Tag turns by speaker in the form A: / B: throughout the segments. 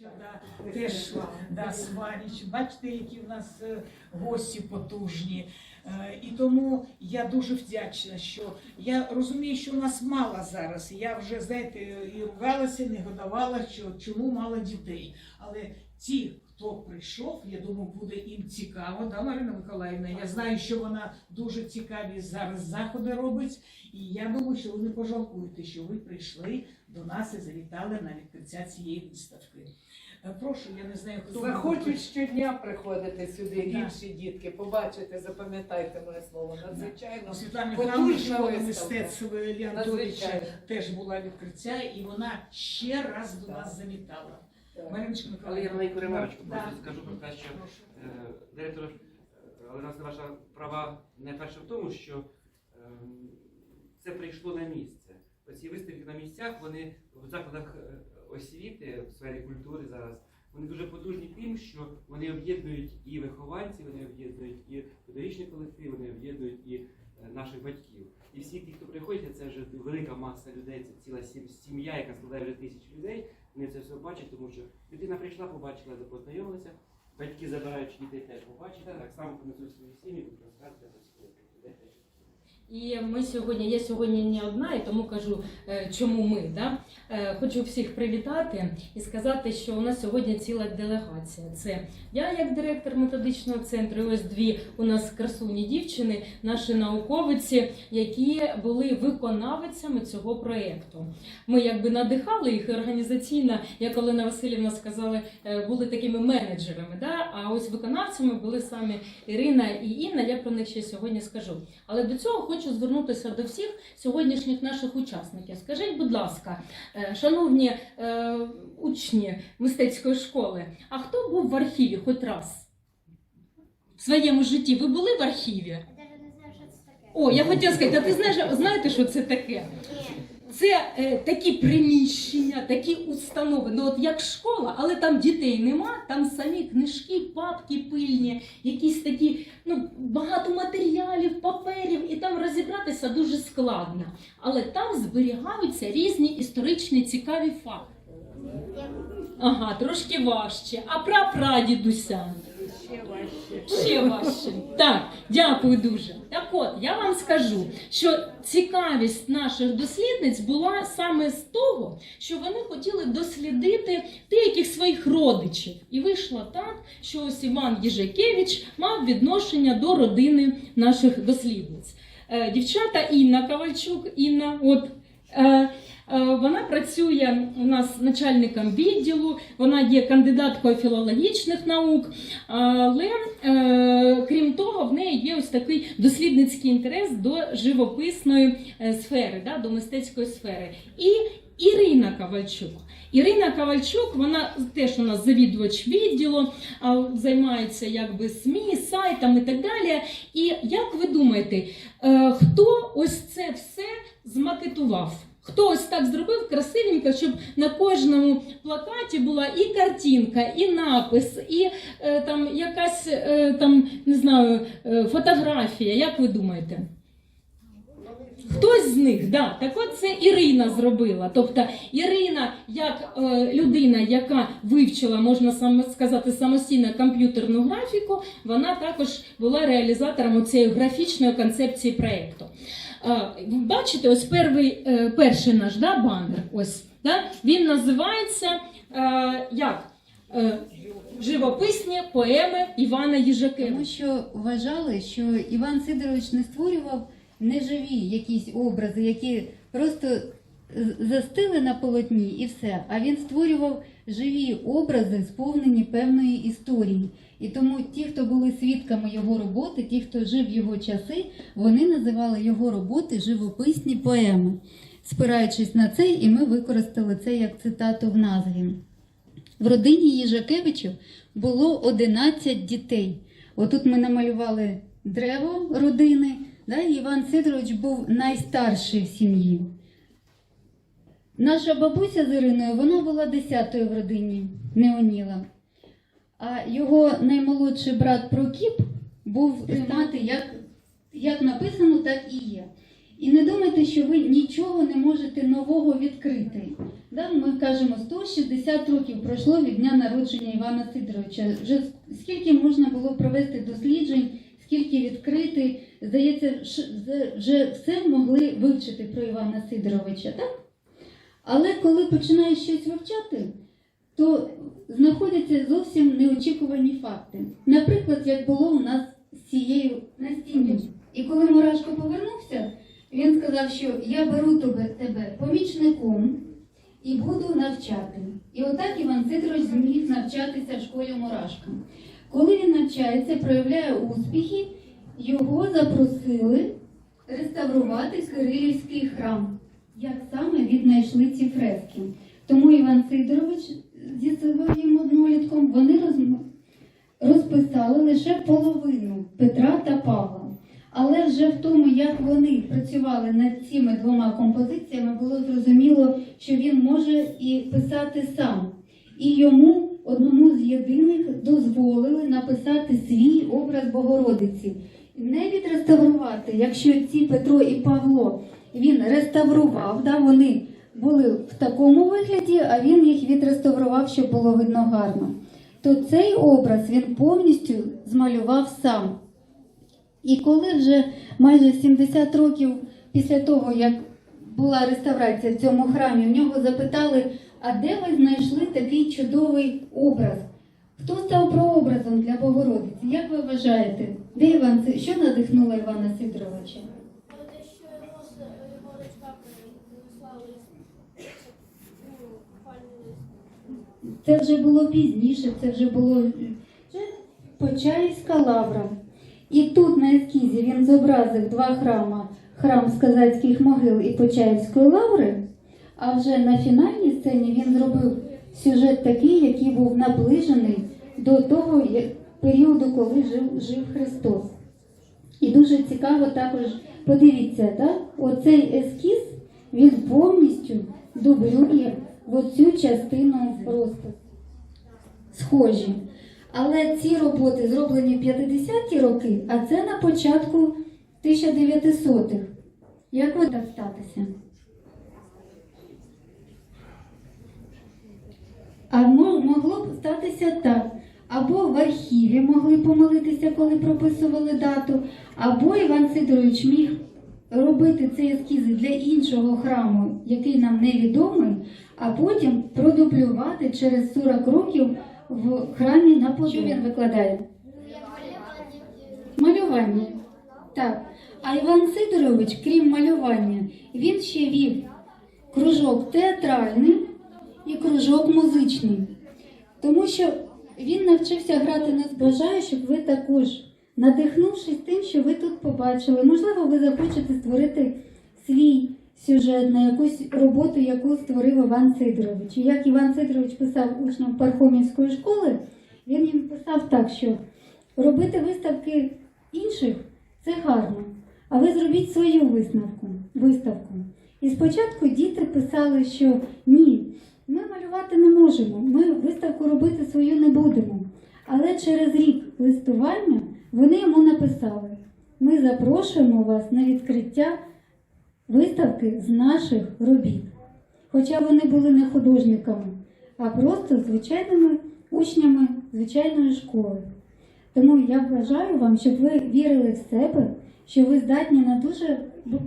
A: Да, теж да, сваріч. Бачите, які в нас е, гості потужні. Е, І тому я дуже вдячна, що я розумію, що у нас мало зараз. Я вже знаєте, і ругалася, негодувала, що чому мало дітей. Але ті, хто прийшов, я думаю, буде їм цікаво. Да, Марина Миколаївна? Я знаю, що вона дуже цікаві зараз заходи робить. І я думаю, що ви не пожалкуєте, що ви прийшли до нас і завітали на відкриття цієї виставки. Е, Прошу, я не знаю, хто
B: Захочуть щодня приходити сюди інші дітки, побачити, запам'ятайте моє слово. Надзвичайно.
A: Світлана Михайловна школа Леонтовича теж була відкриття, і вона ще раз до нас завітала. Мариночка
C: Але я маленьку ремарочку
A: Да.
C: просто скажу про те, що е, директор е, Олена ваша права не перше в тому, що ем, це прийшло на місце. Оці виставки на місцях, вони в закладах е, освіти в сфері культури зараз. Вони дуже потужні тим, що вони об'єднують і вихованців, вони об'єднують і педагогічний колектив, вони об'єднують і е, наших батьків. І всі ті, хто приходять, це вже велика маса людей, це ціла сім- сім'я, яка складає вже тисячі людей. Вони це все бачать, тому що людина прийшла, побачила, познайомилася. Батьки забираючи дітей теж побачити, так само понесуть свої сім'ї, будуть розказувати за своїх людей.
D: І ми сьогодні, я сьогодні не одна, і тому кажу, е, чому ми. Да? Е, Хочу всіх привітати і сказати, що у нас сьогодні ціла делегація. Це я, як директор методичного центру, і ось дві у нас красуні дівчини, наші науковиці, які були виконавицями цього проєкту. Ми якби надихали їх організаційно, як Олена Васильівна сказала, е, були такими менеджерами. Да? А ось виконавцями були самі Ірина і Інна. Я про них ще сьогодні скажу. Але до цього хочу звернутися до всіх сьогоднішніх наших учасників. Скажіть, будь ласка, шановні е, учні мистецької школи, а хто був в архіві хоч раз? В своєму житті ви були в архіві?
E: Я навіть не знаю, що це таке.
D: О, я хотіла сказати, а ти знаєш, знаєте, що це таке? Це е, такі приміщення, такі установи. Ну от як школа, але там дітей нема, там самі книжки, папки пильні, якісь такі, ну багато матеріалів, паперів, і там дуже складно. Але там зберігаються різні історичні цікаві факти. Ага, трошки важче. А прапрадідуся?
B: Ще важче.
D: Ще важче. Так, дякую дуже. Так от, я вам скажу, що цікавість наших дослідниць була саме з того, що вони хотіли дослідити деяких своїх родичів. І вийшло так, що ось Іван Єжакевич мав відношення до родини наших дослідниць. Е, Дівчата Інна Ковальчук, Інна, от. е, е, Вона працює у нас начальником відділу, вона є кандидаткою філологічних наук, але крім того, в неї є ось такий дослідницький інтерес до живописної сфери, да, до мистецької сфери. І Ірина Ковальчук. Ірина Ковальчук, вона теж у нас завідувач відділу, займається якби СМІ, сайтом і так далі. І як ви думаєте, е, хто ось це все змакетував? Хто ось так зробив красивенько, щоб на кожному плакаті була і картинка, і напис, і е, там якась е, там не знаю фотографія. Як ви думаєте? Хтось з них, да. так от це Ірина зробила. Тобто Ірина, як е, людина, яка вивчила, можна саме сказати, самостійно комп'ютерну графіку, вона також була реалізатором цієї графічної концепції проєкту. Е, бачите, ось перший, е, перший наш да, банер. Ось, да, він називається е, як? Е, Живописні поеми Івана Їжакевича.
F: Тому що вважали, що Іван Сидорович не створював неживі якісь образи, які просто застили на полотні і все. А він створював живі образи, сповнені певної історії. І тому ті, хто були свідками його роботи, ті, хто жив його часи, вони називали його роботи живописні поеми. Спираючись на це, і ми використали це як цитату в назві. В родині Їжакевичів було 11 дітей. Отут ми намалювали древо родини. Да? Іван Сидорович був найстарший в сім'ї. Наша бабуся з Іриною, вона була десятою в родині Неоніла. А його наймолодший брат Прокіп був знати, як, як написано, так і є. І не думайте, що ви нічого не можете нового відкрити. Да, ми кажемо, 160 років пройшло від дня народження Івана Сидоровича. Вже скільки можна було провести досліджень, скільки відкрити. Здається, вже все могли вивчити про Івана Сидоровича, так? Але коли починаєш щось вивчати, то знаходяться зовсім неочікувані факти. Наприклад, як було у нас з цією на стіні. І коли Мурашко повернувся, він сказав, що я беру тебе, тебе помічником і буду навчати. І отак Іван Сидорович зміг навчатися в школі Мурашка. Коли він навчається, проявляє успіхи, його запросили реставрувати Кирилівський храм. Як саме віднайшли ці фрески? Тому Іван Сидорович зі своїм однолітком вони розписали лише половину Петра та Павла. Але вже в тому, як вони працювали над цими двома композиціями, було зрозуміло, що він може і писати сам. І йому, одному з єдиних, дозволили написати свій образ Богородиці. Не відреставрувати, якщо ці Петро і Павло він реставрував, да, вони були в такому вигляді, а він їх відреставрував, щоб було видно гарно. То цей образ він повністю змалював сам. І коли вже майже 70 років після того, як була реставрація в цьому храмі, в нього запитали, а де ви знайшли такий чудовий образ? Хто став прообразом для Богородиці? Як ви вважаєте? Де Іван, що надихнуло Івана Сидоровича?
E: Те, що його, с- його дочка прислали ну, лист.
F: Це вже було пізніше, це вже було Почаївська лавра. І тут на ескізі він зобразив два храма: храм Сказацьких могил і Почаївської лаври. А вже на фінальній сцені він зробив сюжет такий, який був наближений до того як- періоду, коли жив, жив Христос. І дуже цікаво також подивіться, так? оцей ескіз він повністю дублює в оцю частину розпису. Схожі. Але ці роботи зроблені в 50-ті роки, а це на початку 1900-х. Як ви так статися? А могло б статися так. Або в архіві могли помилитися, коли прописували дату, або Іван Сидорович міг робити ці ескізи для іншого храму, який нам невідомий, а потім продублювати через 40 років в храмі на Подолі. Що він викладає? Малювання. Так. А Іван Сидорович, крім малювання, він ще вів кружок театральний і кружок музичний. Тому що він навчився грати на бажаю, щоб ви також, надихнувшись тим, що ви тут побачили, можливо, ви захочете створити свій сюжет на якусь роботу, яку створив Іван Сидорович. І як Іван Сидорович писав учням Пархомівської школи, він їм писав так, що робити виставки інших це гарно, а ви зробіть свою виставку. І спочатку діти писали, що ні, ми малювати не можемо, ми виставку робити свою не будемо. Але через рік листування вони йому написали: ми запрошуємо вас на відкриття виставки з наших робіт. Хоча вони були не художниками, а просто звичайними учнями звичайної школи. Тому я бажаю вам, щоб ви вірили в себе, що ви здатні на дуже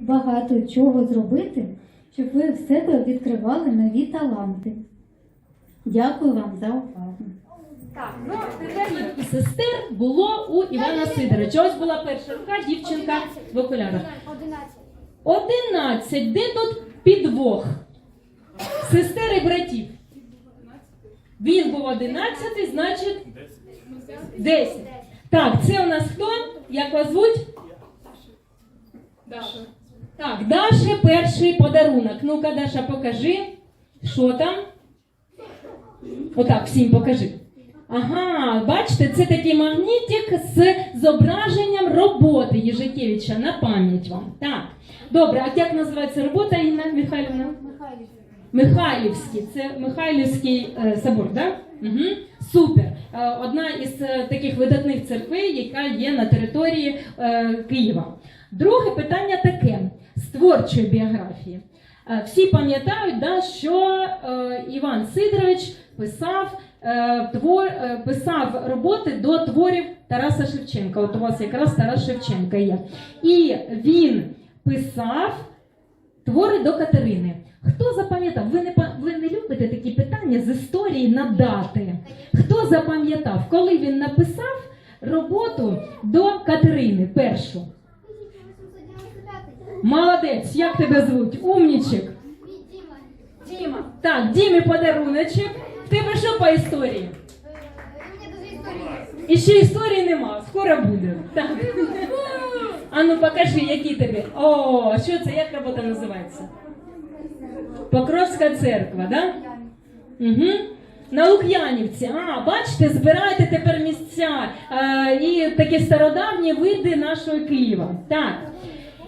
F: багато чого зробити, щоб ви в себе відкривали нові таланти. Дякую вам за увагу.
D: Так, ну тепер і сестер було у Івана Сидоровича. Ось була перша рука, дівчинка в окулярах.
E: Одинадцять.
D: Одинадцять. Де тут підвох? Сестер і братів. Він був одинадцятий, значить десять. Так, це у нас хто? Як вас звуть?
B: Даша.
D: Так, Даша перший подарунок. Ну-ка, Даша, покажи. Що там? Отак, всім покажи. Ага, бачите, це такий магнітик з зображенням роботи Єжикевича на пам'ять вам. Так. Добре, а як називається робота Інна Михайлівна? Михайлівський. Це Михайлівський е, собор, так? Угу. Супер. Е, одна із е, таких видатних церквей, яка є на території е, Києва. Друге питання таке: творчої біографії. Е, Всі пам'ятають, да, що е, Іван Сидорович писав, е, твор, писав роботи до творів Тараса Шевченка. От у вас якраз Тарас Шевченка є. І він писав твори до Катерини. Хто запам'ятав? Ви не ви не любите такі питання з історії на дати. Хто запам'ятав, коли він написав роботу до Катерини першу?
E: 1895.
D: Молодець, як тебе звуть? Умнічик.
E: Діма.
D: Діма. Так, Дімі подаруночок. В тебе що по історії? І ще історії нема, скоро буде. Так. А ну покажи, які тобі. О, що це? Як робота називається? Покровська церква, да? Угу. На Лук'янівці. А, бачите, збираєте тепер місця е, і такі стародавні види нашого Києва. Так.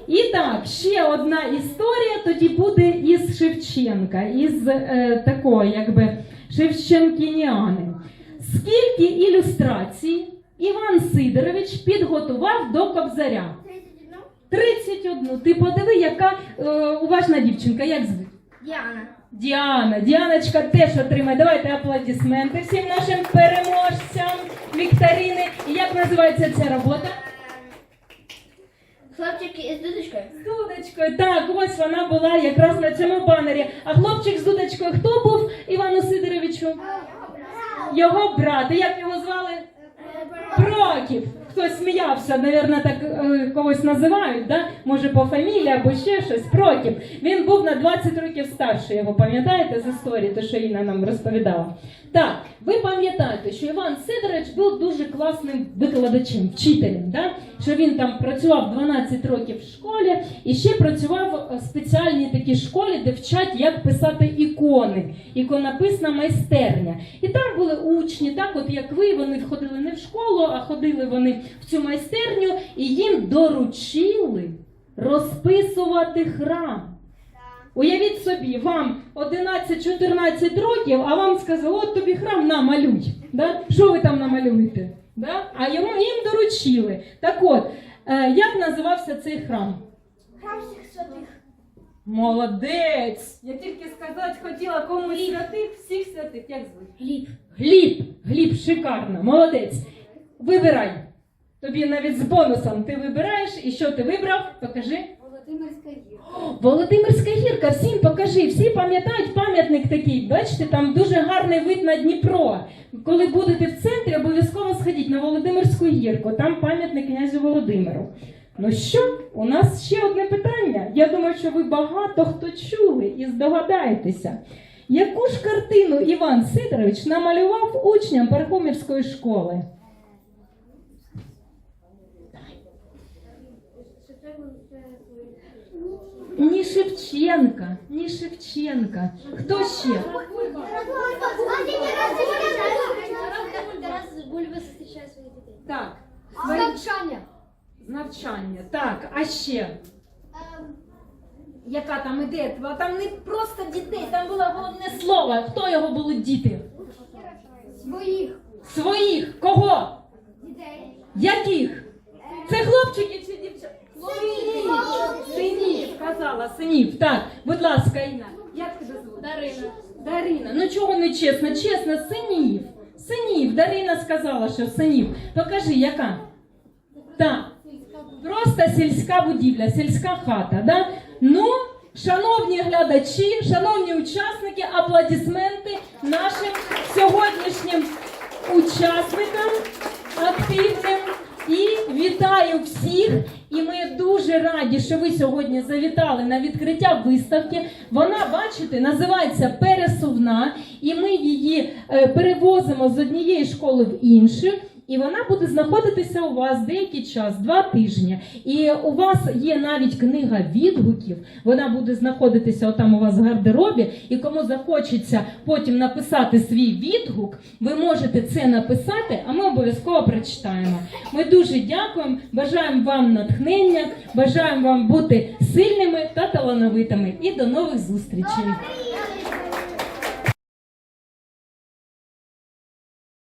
D: І так, ще одна історія тоді буде із Шевченка, із е, такої, якби Шевченкініани. Скільки ілюстрацій Іван Сидорович підготував до Кобзаря?
E: 31.
D: 31. Ти подиви, яка е, уважна дівчинка, як звуть?
E: Діана.
D: Діана. Діаночка теж отримає. Давайте аплодисменти всім нашим переможцям вікторини. І як називається ця робота?
E: Хлопчики із дудочкою.
D: З дудочкою. Так, ось вона була якраз на цьому банері. А хлопчик з дудочкою хто був Івану Сидоровичу? Його брат. І Як його звали? Прокіп. Хтось сміявся, напевно, так е, когось називають, да? може по фамілії або ще щось. Прокіп. Він був на 20 років старший, його пам'ятаєте з історії, те, що Інна нам розповідала. Так, ви пам'ятаєте, що Іван Сидорович був дуже класним викладачем, вчителем, да? що він там працював 12 років в школі і ще працював в спеціальній такій школі, де вчать, як писати ікони, іконописна майстерня. І там були учні, так от як ви, вони ходили не в школу, а ходили вони в цю майстерню, і їм доручили розписувати храм. Уявіть собі, вам 11-14 років, а вам сказали, от тобі храм намалюй. Да? Що ви там намалюєте? Да? А йому їм доручили. Так от, е, як називався цей храм?
E: Храм всіх святих.
D: Молодець! Я тільки сказати хотіла комусь святих, всіх святих. Як звуть?
E: Гліб.
D: Гліб, Гліб, шикарно, молодець. Вибирай. Тобі навіть з бонусом ти вибираєш, і що ти вибрав? Покажи.
F: Володимирська гірка.
D: Володимирська гірка, всім покажи, всі пам'ятають пам'ятник такий. Бачите, там дуже гарний вид на Дніпро. Коли будете в центрі, обов'язково сходіть на Володимирську гірку. Там пам'ятник князю Володимиру. Ну що, у нас ще одне питання. Я думаю, що ви багато хто чули і здогадаєтеся. Яку ж картину Іван Сидорович намалював учням Пархомівської школи? Ні Шевченка, ні Шевченка. Хто ще?
E: Тарас Бульба зустрічає своїх дітей.
D: Так,
E: Навчання.
D: з навчання. Так, а ще? Яка там іде? Там не просто дітей, там було головне слово. Хто його були діти?
E: Своїх
D: Своїх. Кого?
E: дітей.
D: Яких? Це хлопчики чи дівчата? Синів, казала, синів. Так, будь ласка, Інна. Як тебе звуть?
E: Дарина.
D: Дарина, ну чого не чесно? Чесно, синів. Синів. Дарина сказала, що синів. Покажи, яка? Так. Просто сільська будівля, сільська хата. Да? Ну, шановні глядачі, шановні учасники, аплодисменти нашим сьогоднішнім учасникам активним. І вітаю всіх! І ми дуже раді, що ви сьогодні завітали на відкриття виставки. Вона, бачите, називається Пересувна, і ми її е, перевозимо з однієї школи в іншу. І вона буде знаходитися у вас деякий час, два тижні. І у вас є навіть книга відгуків. Вона буде знаходитися отам у вас в гардеробі. І кому захочеться потім написати свій відгук, ви можете це написати, а ми обов'язково прочитаємо. Ми дуже дякуємо, бажаємо вам натхнення, бажаємо вам бути сильними та талановитими. І до нових зустрічей.